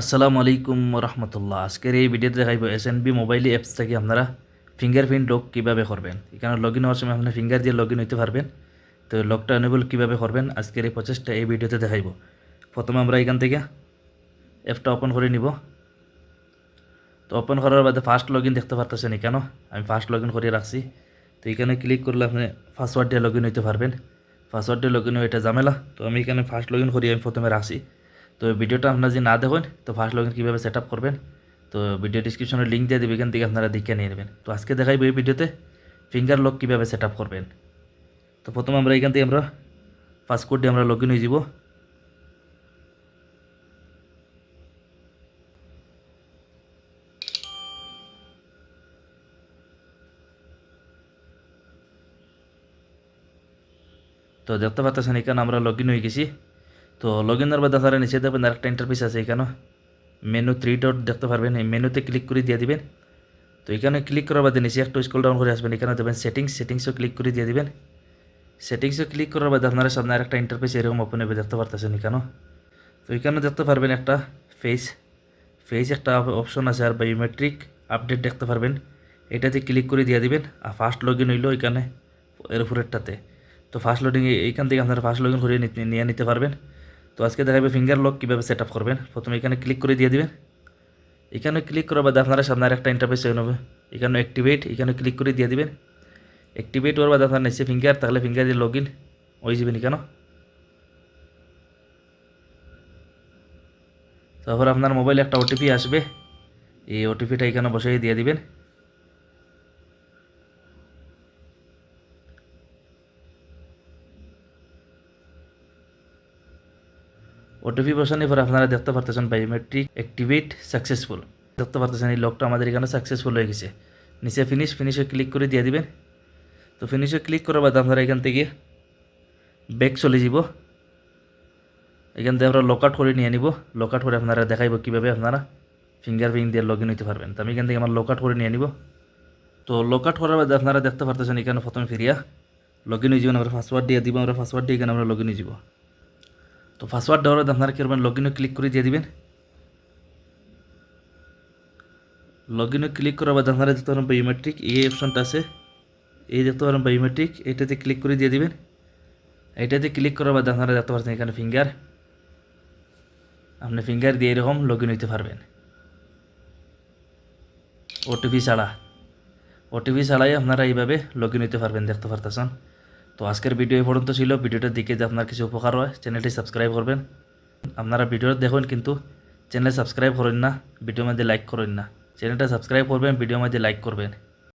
আসসালামু আলাইকুম রহমতুল্লাহ আজকের এই ভিডিওতে দেখাইব S N B mobile apps থেকে আপনারা ফিঙ্গারপ্রিন্ট লক কীভাবে করবেন। এখানে লগ ইন হওয়ার সময় আপনারা ফিঙ্গার দিয়ে লগ ইন হইতে পারবেন। তো লকটা এনেবল কীভাবে করবেন, আজকের এই প্রচেষ্টা এই ভিডিওতে দেখাইব। প্রথমে আমরা এখান থেকে অ্যাপটা ওপেন করে নিব। তো ওপেন করার বাদে ফার্স্ট লগ ইন দেখতে পারতেছেন কেন আমি ফার্স্ট লগ ইন করে রাখছি। তো এখানে ক্লিক করলে আপনি পাসওয়ার্ড দিয়ে লগ ইন হইতে পারবেন। পাসওয়ার্ড দিয়ে লগ ইন এটা ঝামেলা। তো আমি এখানে ফার্স্ট লগ ইন করি, আমি প্রথমে রাখছি। তো ভিডিওটা আপনারা যদি না দেখেন, তো ফার্স্ট লগ ইন কীভাবে সেট আপ করবেন, তো ভিডিও ডিসক্রিপশনে লিঙ্ক দিয়ে দেবে, এখান থেকে আপনারা দেখে নিয়ে নেবেন। তো আজকে দেখাইব এই ভিডিওতে ফিঙ্গার লক কীভাবে সেট আপ করবেন। তো প্রথমে আমরা এখান থেকে আমরা পাসওয়ার্ড দিয়ে আমরা লগ ইন হয়ে যাব। তো দেখতে পাচ্ছেন এখানে আমরা লগ ইন হয়ে গেছি। তো লগ ইনের বাদে আপনারা নিচে দেখবেন আরেকটা ইন্টারফেস আছে এখানে মেনু থ্রি ডট দেখতে পারবেন, এই মেনুতে ক্লিক করে দিয়ে দিবেন। তো এখানে ক্লিক করার বাদে নিচে একটু স্কুল ডাউন করে আসবেন এখানে দেবেন সেটিংস সেটিংসও ক্লিক করে দিয়ে দিবেন। সেটিংসও ক্লিক করার বাদে আপনারা সামনে আরেকটা ইন্টারফেস এরকম ওপেন হবে, দেখতে পারতেছেন এখানে তো এখানে দেখতে পারবেন একটা ফেস ফেস একটা অপশন আছে আর বায়োমেট্রিক আপডেট দেখতে পারবেন। এটাতে ক্লিক করে দিয়ে দিবেন, আর ফার্স্ট লগ ইন হইল এখানে, এর উপরেরটাতে। তো ফার্স্ট লোডিং এইখান থেকে আপনারা ফার্স্ট লগ ইন করে নিয়ে নিতে পারবেন। তো আজকে দেখাবে ফিঙ্গার লক কীভাবে সেট আপ করবেন? প্রথমে এখানে ক্লিক করে দিয়ে দিবেন। এখানে ক্লিক করার বাদে আপনারা সামনে একটা ইন্টারফেস হয়ে নেবে এখানে অ্যাক্টিভেট এখানে ক্লিক করে দিয়ে দিবেন। অ্যাক্টিভেট হওয়ার বাদে আপনার নিচে ফিঙ্গার তাহলে ফিঙ্গার দিয়ে লগ ইন হয়ে যাবেন কেন তারপর আপনার মোবাইলে একটা ওটিপি আসবে। এই ওটিপিটা এখানে বসিয়ে দিয়ে দিবেন। ওটিপি বসানোর পর আপনারা দেখতে পারতেছেন বায়োমেট্রিক অ্যাক্টিভেট সাকসেসফুল দেখতে পারতেছেন এই লকটা আমাদের এখানে সাকসেসফুল হয়ে গেছে। নিচে ফিনিশ ফিনিশে ক্লিক করে দিয়ে দিবেন। তো ফিনিশে ক্লিক করার বাদে আপনারা এখান থেকে ব্যাক চলে যাব এখান থেকে আমরা লকআউট করে নিয়ে নিব। লকআউট করে আপনারা দেখাইব কীভাবে আপনারা ফিঙ্গারপ্রিন্ট দিয়ে লগ ইন হইতে পারবেন। তো আমি এখান থেকে আমার লকআউট করে নিয়ে নিব। তো লকআউট করার বাদে আপনারা দেখতে পারতেছেন এখানে প্রথমে ফিরিয়া লগ ইন হয়ে যাবেন আমরা পাসওয়ার্ড দিয়ে দিব, আমরা পাসওয়ার্ড দিয়ে এখানে আমরা লগ ইন হয়ে যাব। তো পাসওয়ার্ড দেওয়ার আপনারা কী করবেন? লগ ইনে ক্লিক করে দিয়ে দিবেন। লগ ইনে ক্লিক করার বাদে আপনারা দেখতে পারেন বায়োমেট্রিক এই অপশনটা আছে। এই দেখতে পারেন বায়োমেট্রিক এটাতে ক্লিক করে দিয়ে দিবেন। এটাতে ক্লিক করার বাদে আপনারা দেখতে পাচ্ছেন এখানে ফিঙ্গার আপনি ফিঙ্গার দিয়ে এরকম লগ ইন হইতে পারবেন। ওটিপি ছাড়া। ওটিপি ছাড়াই আপনারা এইভাবে লগ ইন হইতে পারবেন, দেখতে পারতেছেন। তো আজকের ভিডিও এই পর্যন্ত ছিল। ভিডিওটার দিকে যে আপনার কিছু উপকার হয় চ্যানেলটি সাবস্ক্রাইব করবেন। আপনারা ভিডিওটা দেখুন কিন্তু চ্যানেল সাবস্ক্রাইব করেন না ভিডিওর মধ্যে লাইক করেন না। চ্যানেলটা সাবস্ক্রাইব করবেন ভিডিওর মধ্যে লাইক করবেন।